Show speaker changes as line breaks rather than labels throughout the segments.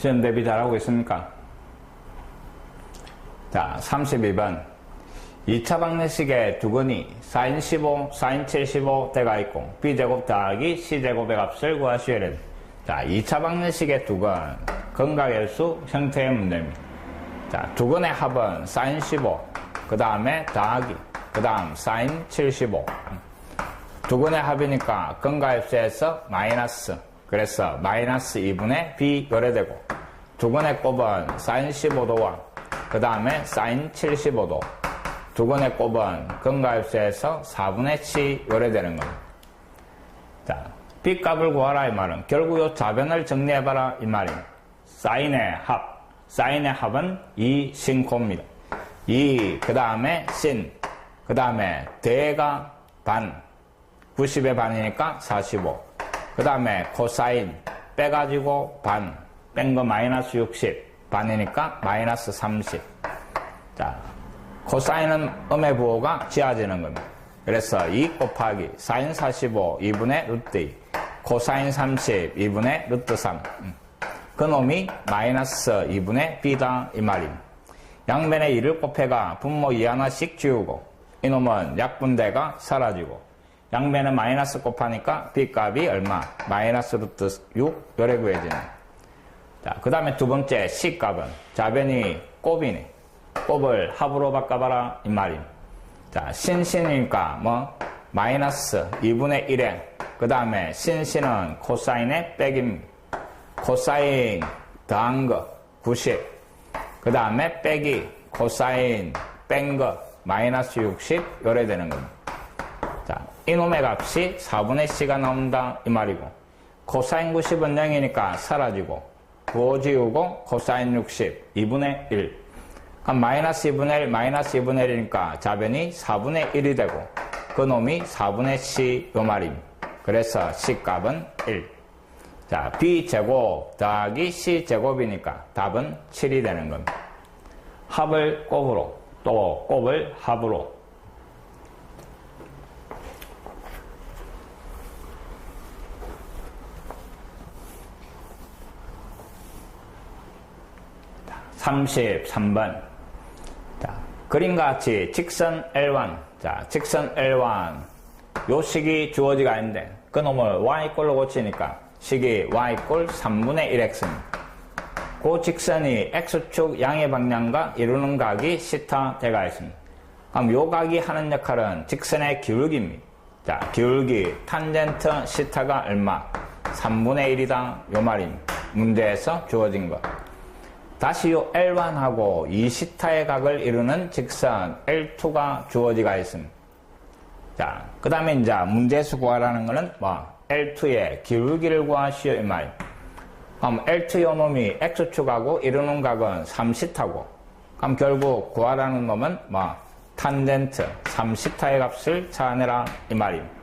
시험 대비 잘하고 있습니까? 자, 32번. 2차 방정식의 두근이 sin 15, sin 75 대가 있고 b제곱 더하기 c제곱의 값을 구하시오는 자, 2차 방정식의 두근 근각일수 형태의 문제입니다. 자, 두근의 합은 sin 15, 그 다음에 더하기, 그 다음 sin 75. 두근의 합이니까 근각일수에서 마이너스, 그래서 마이너스 2분의 b 요래되고 두근의 곱은 sin 15도와 그 다음에 sin 75도 두근의 곱은 근가입수에서 4분의 7 요래되는 겁니다. 자, b 값을 구하라 이 말은 결국 이 좌변을 정리해봐라 이 말입니다. 사인의 합, 사인의 합은 2 신코입니다. 2, 그 다음에 신, 그 다음에 대가 반, 90의 반이니까 45. 그 다음에 코사인 빼가지고 반, 뺀 거 마이너스 60, 반이니까 마이너스 30. 자, 코사인은 음의 부호가 지어지는 겁니다. 그래서 2 곱하기 사인 45 2분의 루트 2 코사인 30 2분의 루트 3 그 놈이 마이너스 2분의 b다 이 말입니다. 양변에 2를 곱해가 분모 2 하나씩 지우고 이놈은 약분대가 사라지고 양변에 마이너스 곱하니까 b값이 얼마? 마이너스 루트 6 요래 구해지는 자, 그 다음에 두 번째 c값은 좌변이 곱이네 곱을 합으로 바꿔봐라 이 말임. 자 신신이니까 뭐 마이너스 2분의 1에 그 다음에 신신은 코사인의 빼김 코사인 더한 거 90. 그 다음에 빼기 코사인 뺀 거 마이너스 60 요래 되는 겁니다. 자 이놈의 값이 4분의 C가 나온다 이 말이고 코사인 90은 0이니까 사라지고 부호 지우고 코사인 60 2분의 1 그럼 마이너스 2분의 1, 마이너스 2분의 1이니까 좌변이 4분의 1이 되고 그놈이 4분의 C 요 말입니다. 그래서 C 값은 1. 자, B제곱 더하기 C제곱이니까 답은 7이 되는 겁니다. 합을 곱으로 또 곱을 합으로 (33번) 자, 그림과 같이 직선 L1 자 직선 L1 요 식이 주어지가 있는데 그놈을 y꼴로 고치니까 식이 y꼴 3분의 1x입니다. 그 직선이 x축 양의 방향과 이루는 각이 시타 대가 있습니다. 그럼 요 각이 하는 역할은 직선의 기울기입니다. 자, 기울기 탄젠트 시타가 얼마? 3분의 1이다 요 말입니다. 문제에서 주어진 것. 다시 요 L1하고 이 시타의 각을 이루는 직선 L2가 주어지가 있습니다. 자, 그 다음에 이제 문제수 구하라는 거는 뭐 L2의 기울기를 구하시오 이 말. 그럼 L2 요 놈이 X축하고 이루는 각은 3시타고 그럼 결국 구하라는 놈은 뭐 탄젠트 3시타의 값을 찾아내라 이 말입니다.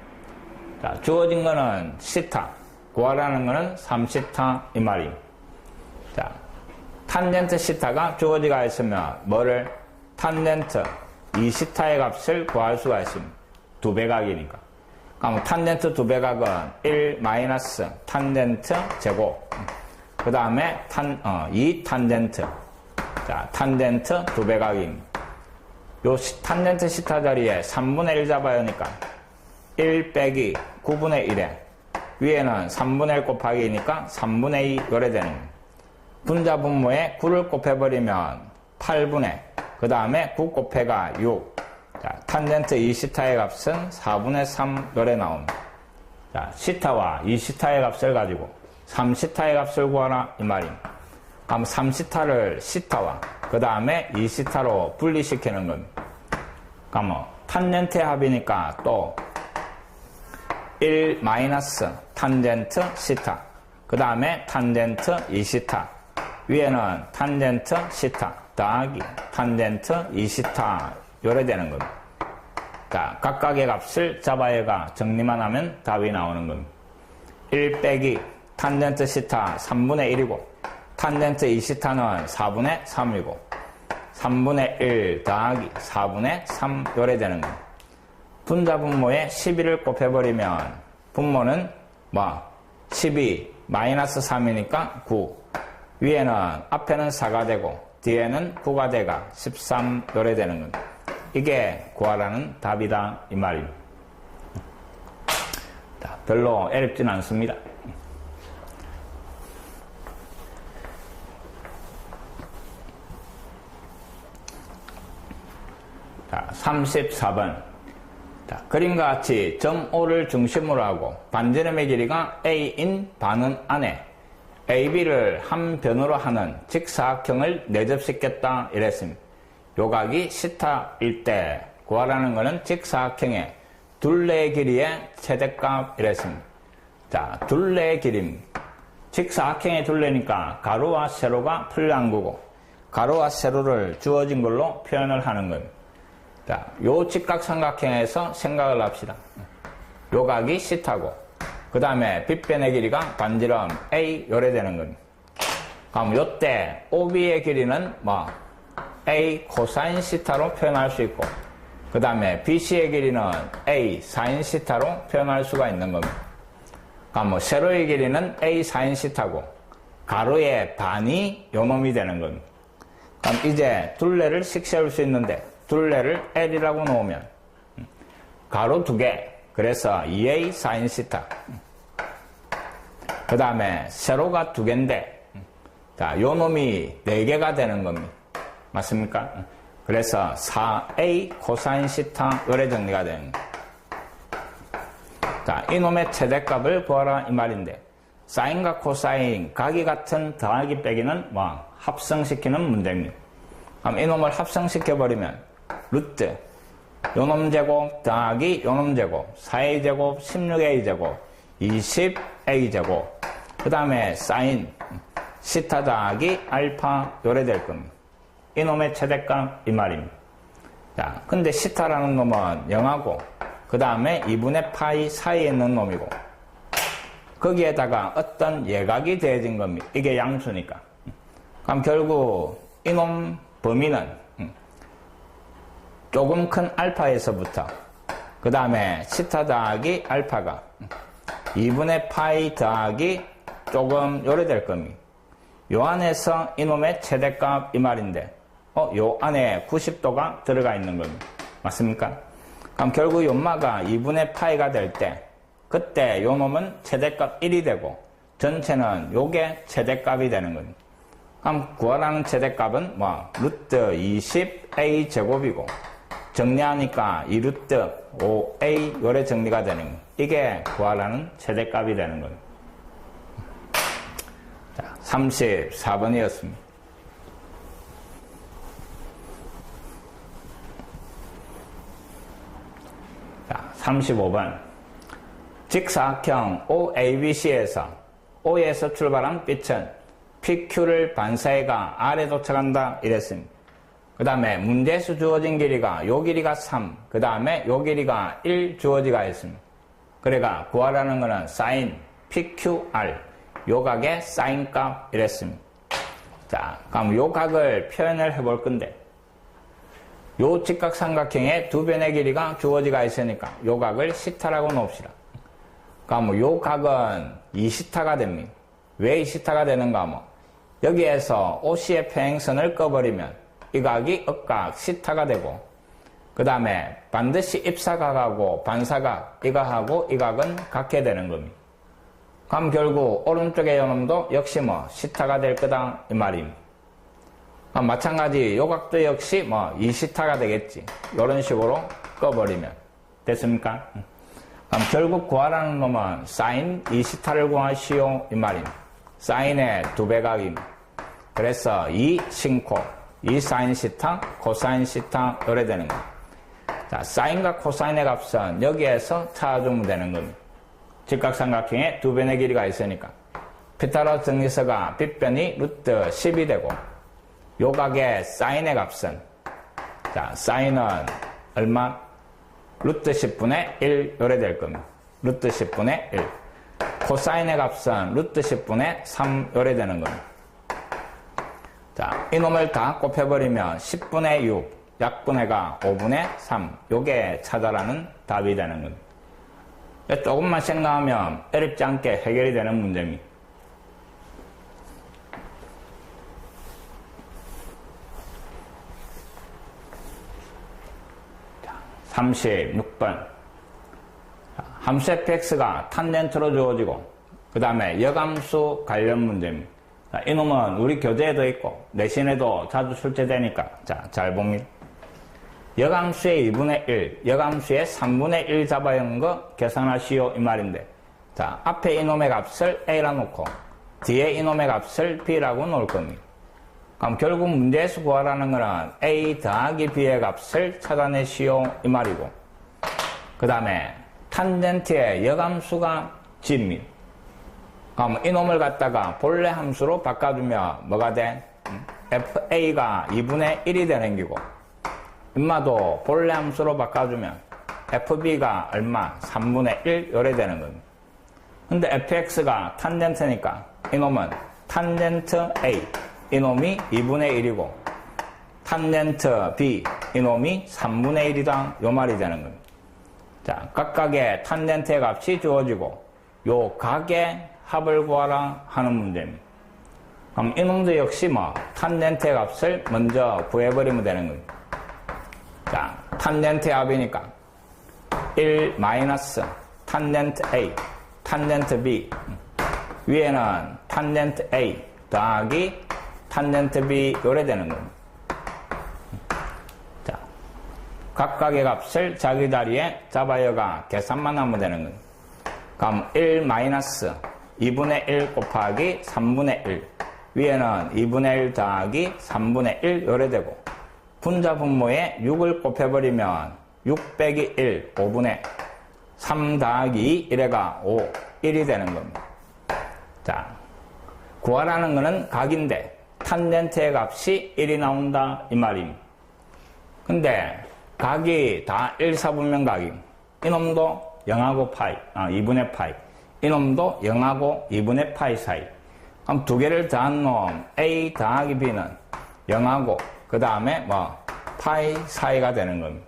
자, 주어진 거는 시타 구하라는 거는 3시타 이 말입니다. 자, 탄젠트 시타가 주어지가 있으면 뭐를 탄젠트 2시타의 값을 구할 수가 있습니다. 두 배각이니까. 그럼 탄젠트 두 배각은 1 마이너스 탄젠트 제곱. 그 다음에 탄, 어, 2 탄젠트. 자, 탄젠트 두 배각입니다. 요 시, 탄젠트 시타 자리에 3분의 1 잡아야 하니까 1 빼기 9분의 1에 위에는 3분의 1 곱하기니까 3분의 2 요래 되는 겁니다. 분자 분모에 9를 곱해버리면 8분의 그 다음에 9 곱해가 6 자, 탄젠트 2시타의 값은 4분의 3 열에 나옵니다. 자, 시타와 2시타의 값을 가지고 3시타의 값을 구하라 이 말입니다. 그럼 3시타를 시타와 그 다음에 2시타로 분리시키는 겁니다. 그럼 뭐 탄젠트의 합이니까 또 1 마이너스 탄젠트 시타 그 다음에 탄젠트 2시타 위에는 탄젠트 시타 더하기 탄젠트 2시타 요래 되는 겁니다. 자, 각각의 값을 잡아야가 정리만 하면 답이 나오는 겁니다. 1 빼기 탄젠트 시타 3분의 1이고 탄젠트 2시타는 4분의 3이고 3분의 1 더하기 4분의 3 요래 되는 겁니다. 분자 분모에 12를 곱해버리면 분모는 뭐 12 마이너스 3이니까 9 위에는 앞에는 4가 되고 뒤에는 9가 돼가 13 요래 되는 겁니다. 이게 구하라는 답이다 이 말입니다. 자, 별로 어렵진 않습니다. 자, 34번. 자, 그림과 같이 점 O를 중심으로 하고 반지름의 길이가 A인 반원 안에 AB를 한 변으로 하는 직사각형을 내접시켰다 이랬습니다. 요각이 시타일 때 구하라는 것은 직사각형의 둘레의 길이의 최대값 이랬습니다. 자, 둘레의 길임. 직사각형의 둘레니까 가로와 세로가 풀려한 거고 가로와 세로를 주어진 걸로 표현을 하는 겁니다. 자, 요 직각삼각형에서 생각을 합시다. 요 각이 C타고 그 다음에 빗변의 길이가 반지름 A 요래 되는 겁니다. 그럼 요때 OB의 길이는 뭐 A 코사인 시타로 표현할 수 있고 그 다음에 BC의 길이는 A 사인 시타로 표현할 수가 있는 겁니다. 그럼 뭐 세로의 길이는 A 사인 시타고 가로의 반이 요놈이 되는 겁니다. 그럼 이제 둘레를 식 세울 수 있는데 둘레를 L이라고 놓으면 가로 두개 그래서 2A 사인 시타 그 다음에 세로가 두 개인데 자, 요 놈이 네 개가 되는 겁니다. 맞습니까? 그래서 4A 코사인 시타 의뢰 정리가 되는 거예요. 자, 이놈의 최대값을 구하라 이 말인데 사인과 코사인 각이 같은 더하기 빼기는 뭐 합성시키는 문제입니다. 그럼 이놈을 합성시켜버리면 루트 요놈 제곱 더하기 요놈 제곱 4a 제곱 16a 제곱 20a 제곱 그 다음에 사인 시타 더하기 알파 요래 될 겁니다. 이놈의 최대값 이 말입니다. 자, 근데 시타라는 놈은 0하고 그 다음에 2분의 파이 사이에 있는 놈이고 거기에다가 어떤 예각이 더해진 겁니다. 이게 양수니까. 그럼 결국 이놈 범위는 조금 큰 알파에서부터 그 다음에 시타 더하기 알파가 2분의 파이 더하기 조금 요래될 겁니다. 요 안에서 이놈의 최대값 이 말인데 어, 요 안에 90도가 들어가 있는 겁니다. 맞습니까? 그럼 결국 연마가 2분의 파이가 될 때 그때 요 놈은 최대값 1이 되고 전체는 요게 최대값이 되는 겁니다. 그럼 구하라는 최대값은 뭐 루트 20a 제곱이고 정리하니까 2루트 5a 요래 정리가 되는 거예요. 이게 구하라는 최대값이 되는 거예요. 자, 34번이었습니다. 자, 35번. 직사각형 OABC에서 O에서 출발한 빛은 PQ를 반사해가 R에 도착한다 이랬습니다. 그 다음에 문제수 주어진 길이가 요 길이가 3, 그 다음에 요 길이가 1 주어지가 있습니다. 그래가 구하라는 것은 사인 PQR 요 각의 사인 값 이랬습니다. 자, 그럼 요 각을 표현을 해볼 건데 요 직각삼각형의 두 변의 길이가 주어지가 있으니까 요 각을 시타라고 놓읍시다. 그럼 요 각은 2시타가 됩니다. 왜 2시타가 되는가 하면 여기에서 OC의 평행선을 꺼버리면 이 각이 억각 시타가 되고 그 다음에 반드시 입사각하고 반사각 이각하고 이 각은 같게 되는 겁니다. 그럼 결국 오른쪽의 요놈도 역시 뭐 시타가 될 거다 이 말입니다. 마찬가지 요각도 역시 뭐 2시타가 되겠지. 이런 식으로 꺼버리면 됐습니까? 그럼 결국 구하라는 놈은 사인 2시타를 구하시오 이 말입니다. 사인의 두 배각입니다. 그래서 2 신코, 2 사인 시타, 코사인 시타 요래 되는 거예요. 자, 사인과 코사인의 값은 여기에서 찾아주면 되는 겁니다. 직각삼각형에 두 변의 길이가 있으니까 피타고라스 정리서가 빗변이 루트 10이 되고 요각의 사인의 값은 자 사인은 얼마? 루트 10분의 1 요래 될 겁니다. 루트 10분의 1 코사인의 값은 루트 10분의 3 요래 되는 겁니다. 자, 이놈을 다 곱해버리면 10분의 6, 약분의 가 5분의 3. 요게 찾아라는 답이 되는 겁니다. 조금만 생각하면 어렵지 않게 해결이 되는 문제입니다. 36번. 함수 fx가 탄젠트로 주어지고, 그 다음에 여감수 관련 문제입니다. 자, 이놈은 우리 교재에도 있고, 내신에도 자주 출제되니까, 자, 잘 봅니다. 여감수의 2분의 1, 여감수의 3분의 1 잡아야 하는 거 계산하시오, 이 말인데. 자, 앞에 이놈의 값을 A라 놓고, 뒤에 이놈의 값을 B라고 놓을 겁니다. 그럼 결국 문제에서 구하라는 거는 A 더하기 B의 값을 찾아내시오, 이 말이고. 그 다음에 탄젠트의 여감수가 G입니다. 그럼 이놈을 갖다가 본래 함수로 바꿔주면 뭐가 돼? FA가 2분의 1이 되는 기고 인마도 본래 함수로 바꿔주면 FB가 얼마? 3분의 1 요래 되는 겁니다. 근데 FX가 탄젠트니까 이놈은 탄젠트 A 이놈이 2분의 1이고 탄젠트 B 이놈이 3분의 1이다 요 말이 되는 겁니다. 자, 각각의 탄젠트의 값이 주어지고 요 각의 합을 구하라 하는 문제입니다. 그럼 이놈도 역시 뭐 탄젠트의 값을 먼저 구해버리면 되는 겁니다. 자, 탄젠트의 합이니까 1 마이너스 탄젠트 A, 탄젠트 B 위에는 탄젠트 A 더하기 탄젠트 B 요래 되는 겁니다. 자, 각각의 값을 자기 자리에 잡아여가 계산만 하면 되는 겁니다. 그럼 1 마이너스 2분의 1 곱하기 3분의 1 위에는 2분의 1 더하기 3분의 1 요래 되고 분자 분모에 6을 곱해버리면 6 빼기 1 5분의 3 더하기 2 이래가 5 1이 되는 겁니다. 자, 구하라는 것은 각인데 탄젠트의 값이 1이 나온다 이 말입니다. 근데 각이 다 1, 4분면 각이 이놈도 0하고 파이, 아, 2분의 파이 이놈도 0하고 2분의 파이 사이 그럼 두 개를 더한 놈 A 더하기 B는 0하고 그 다음에 뭐 파이 사이가 되는 겁니다.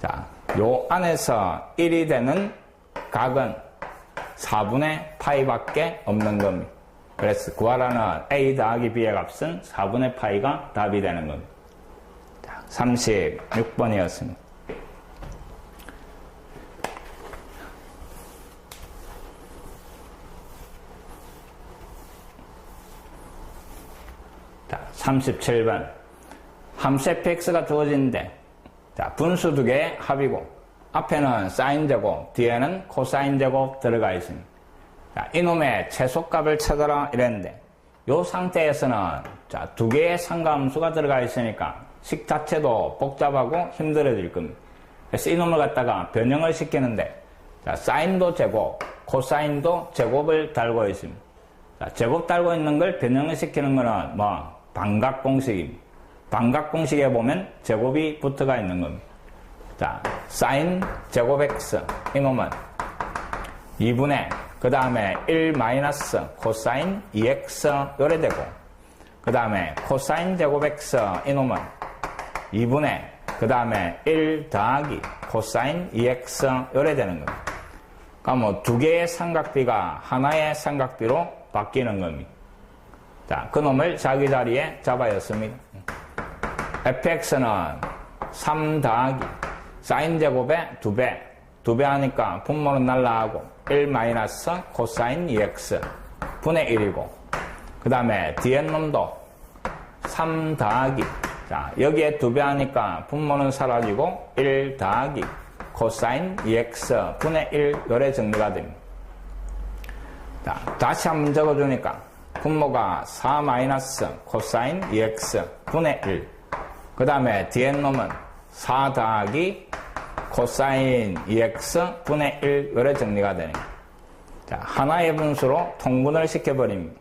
자, 요 안에서 1이 되는 각은 4분의 파이밖에 없는 겁니다. 그래서 구하라는 A 더하기 B의 값은 4분의 파이가 답이 되는 겁니다. 36번이었습니다. 자, 37번. 함수 fx가 주어지는데, 자, 분수 두 개의 합이고, 앞에는 사인 제곱, 뒤에는 코사인 제곱 들어가 있습니다. 자, 이놈의 최소값을 찾아라 이랬는데, 요 상태에서는, 자, 두 개의 상가함수가 들어가 있으니까, 식 자체도 복잡하고 힘들어질 겁니다. 그래서 이놈을 갖다가 변형을 시키는데, 자, 사인도 제곱, 코사인도 제곱을 달고 있습니다. 자, 제곱 달고 있는 걸 변형을 시키는 거는 뭐, 반각 공식입니다. 반각 공식에 보면 제곱이 붙어가 있는 겁니다. 자, 사인 제곱 x 이놈은 2분의 그 다음에 1 마이너스 코사인 2x 요래 되고 그 다음에 코사인 제곱 x 이놈은 2분의 그 다음에 1 더하기 코사인 2x 요래 되는 겁니다. 그러니까 뭐 두 개의 삼각비가 하나의 삼각비로 바뀌는 겁니다. 자, 그 놈을 자기 자리에 잡아였습니다. fx는 3 더하기 사인 제곱의 2배. 2배 하니까 분모는 날라가고 1 마이너스 코사인 2x 분의 1이고 그 다음에 뒤에 놈도 3 더하기 자 여기에 2배 하니까 분모는 사라지고 1 더하기 코사인 2x 분의 1 요래 정리가 됩니다. 자 다시 한번 적어주니까 분모가 4 마이너스 코사인 2x 분의 1. 그 다음에 뒤에 놈은 4 더하기 코사인 2x 분의 1 요래 정리가 되는 거예요. 자, 하나의 분수로 통분을 시켜버립니다.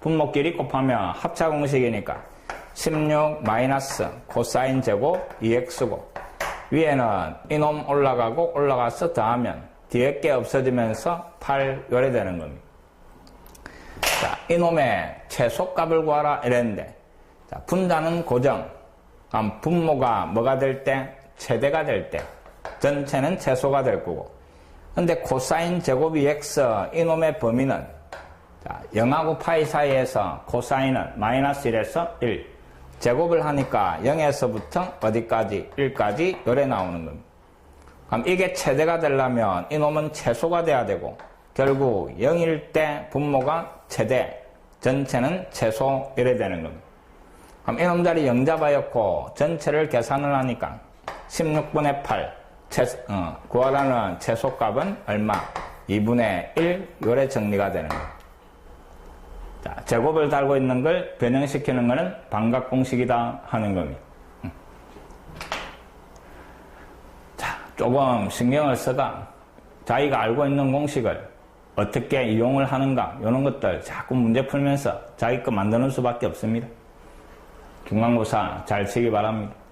분모끼리 곱하면 합차 공식이니까 16 마이너스 코사인 제곱 2x고 위에는 이놈 올라가고 올라가서 더하면 뒤에 게 없어지면서 8 요래 되는 겁니다. 자, 이놈의 최소값을 구하라 이랬는데 자, 분자는 고정 그럼 분모가 뭐가 될 때? 최대가 될 때 전체는 최소가 될 거고 근데 코사인 제곱이 x 이놈의 범위는 자, 0하고 파이 사이에서 코사인은 마이너스 1에서 1 제곱을 하니까 0에서부터 어디까지? 1까지 요래 나오는 겁니다. 그럼 이게 최대가 되려면 이놈은 최소가 돼야 되고 결국 0일 때 분모가 최대, 전체는 최소 이래 되는 겁니다. 그럼 이놈 자리 0 잡아였고 전체를 계산을 하니까 16분의 8 최, 어, 구하라는 최소값은 얼마? 2분의 1 요래 정리가 되는 거예요. 자, 제곱을 달고 있는 걸 변형시키는 것은 반각 공식이다 하는 겁니다. 음. 자, 조금 신경을 써가 자기가 알고 있는 공식을 어떻게 이용을 하는가 이런 것들 자꾸 문제 풀면서 자기 거 만드는 수밖에 없습니다. 중간고사 잘 치기 바랍니다.